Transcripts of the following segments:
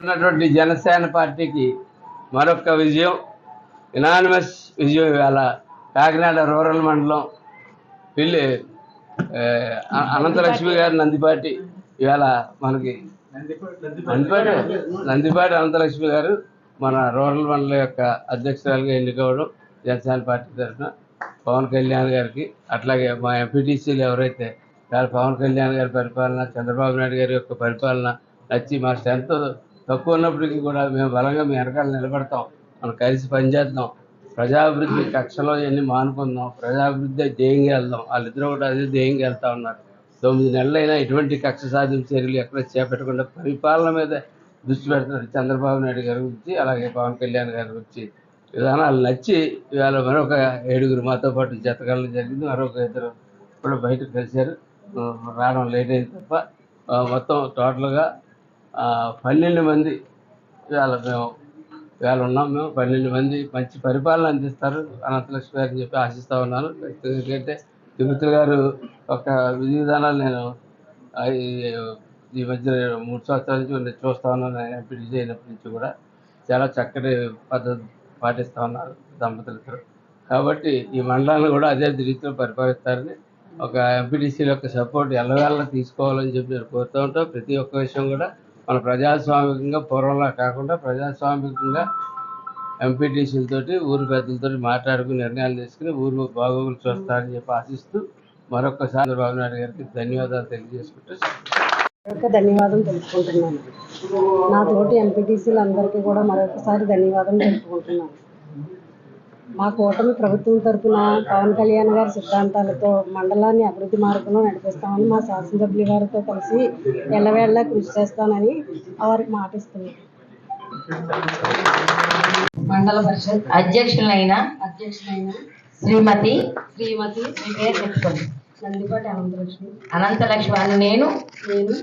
ఉన్నటువంటి జనసేన పార్టీకి మరొక విజయం ఇనానిమస్ విజయం ఇవాళ కాకినాడ రూరల్ మండలం పిల్లి అనంతలక్ష్మి గారు నందిపాటి ఇవాళ మనకి నందిపాటి నందిపాటి అనంతలక్ష్మి గారు మన రూరల్ మండలం యొక్క అధ్యక్షురాలుగా ఎన్నుకోవడం జనసేన పార్టీ తరఫున. పవన్ కళ్యాణ్ గారికి అట్లాగే మా ఎంపీటీసీలు ఎవరైతే ఇవాళ పవన్ కళ్యాణ్ గారి పరిపాలన చంద్రబాబు నాయుడు గారి యొక్క పరిపాలన నచ్చి మా స్ట్రెంత్ తక్కువ ఉన్నప్పటికీ కూడా మేము బలంగా మీ వెనకాల నిలబడతాం. మనం కలిసి పనిచేద్దాం. ప్రజాభివృద్ధి కక్షలో ఇవన్నీ మానుకుందాం ప్రజాభివృద్ధి ధ్యేయంగా వెళ్దాం. వాళ్ళిద్దరూ కూడా అదే ధ్యేయంగా వెళ్తా ఉన్నారు. తొమ్మిది నెలలైనా ఎటువంటి కక్ష సాధింపు చర్యలు ఎక్కడ చేపట్టకుండా పరిపాలన మీద దృష్టి పెడుతున్నారు చంద్రబాబు నాయుడు గారి గురించి అలాగే పవన్ కళ్యాణ్ గారి గురించి. విధానాలు నచ్చి ఇవాళ మరొక ఏడుగురు మాతో పాటు జతకాలం జరిగింది. మరొక ఇద్దరు ఇప్పుడు బయటకు కలిశారు. రావడం లేట్ అయింది తప్ప మొత్తం టోటల్గా పన్నెండు మంది ఇవాళ మేము ఇవాళ ఉన్నాం మేము. పన్నెండు మంది మంచి పరిపాలన అందిస్తారు. అనంతలక్ష్మి గారు అని చెప్పి ఆశిస్తూ ఉన్నాను. ఎందుకంటే తిరుపతి గారు ఒక విధి విధానాలు నేను ఈ- మధ్య మూడు సంవత్సరాల నుంచి నేను చూస్తా ఉన్నాను. ఎంపీడీ అయినప్పటి నుంచి కూడా చాలా చక్కటి పద్ధతి పాటిస్తూ ఉన్నారు దంపతులు కాబట్టి ఈ మండలాన్ని కూడా అదే రీతిలో పరిపాలిస్తారని ఒక ఎంపీటీసీల యొక్క సపోర్ట్ ఎల్లవేళ తీసుకోవాలని చెప్పి నేను కోరుతూ ఉంటాం. ప్రతి ఒక్క విషయం కూడా మన ప్రజాస్వామికంగా పూర్వంలా కాకుండా ప్రజాస్వామికంగా ఎంపీటీసీలతోటి ఊరు పెద్దలతో మాట్లాడుకుని నిర్ణయాలు తీసుకుని ఊరు బాగోగులు చూస్తారని చెప్పి ఆశిస్తూ మరొకసారి చంద్రబాబు నాయుడు గారికి ధన్యవాదాలు తెలియజేసుకుంటూ ధన్యవాదం తెలుపుకుంటున్నాను. నా తోటి ఎంపీటీసీలు అందరికీ కూడా మరొకసారి ధన్యవాదం తెలుపుకుంటున్నాను. మా కూటమి ప్రభుత్వం తరపున పవన్ కళ్యాణ్ గారి సిద్ధాంతాలతో మండలాన్ని అభివృద్ధి మార్గంలో నడిపిస్తామని మా శాసనసభ్యుల గారితో కలిసి ఎల్లవేళలా కృషి చేస్తానని వారికి మాటిస్తున్నాను మండల పరిషత్ అధ్యక్షులైన అధ్యక్షులైన శ్రీమతి శ్రీమతి మీ పేరు చెప్పుకోండి నందిపాటి అనంతలక్ష్మి అనంతలక్ష్మి అని నేను నేను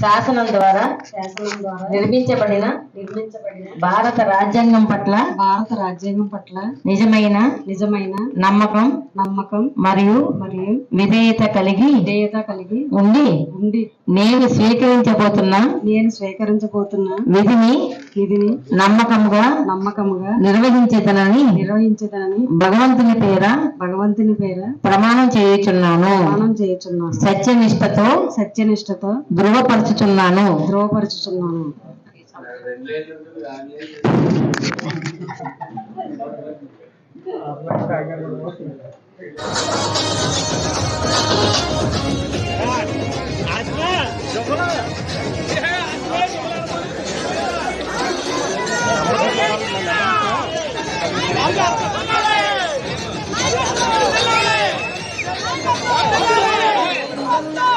శాసనం ద్వారా శాసనం ద్వారా నిర్మించబడిన నిర్మించబడిన భారత రాజ్యాంగం పట్ల భారత రాజ్యాంగం పట్ల నిజమైన నిజమైన నమ్మకం నమ్మకం మరియు మరియు విధేయత కలిగి విధేయత కలిగి ఉండి ఉండి నేను స్వీకరించబోతున్న నేను స్వీకరించబోతున్న విధిని విధిని నమ్మకముగా నమ్మకముగా నిర్వహించేదనని నిర్వహించదనని భగవంతుని పేర భగవంతుని పేర ప్రమాణం చేయుచున్నాను. ప్రమాణం చేయుచున్నాను. సత్యనిష్టతో సత్యనిష్టతో ధృవపరచుచున్నాను ధృవపరుచుచున్నాను Hey!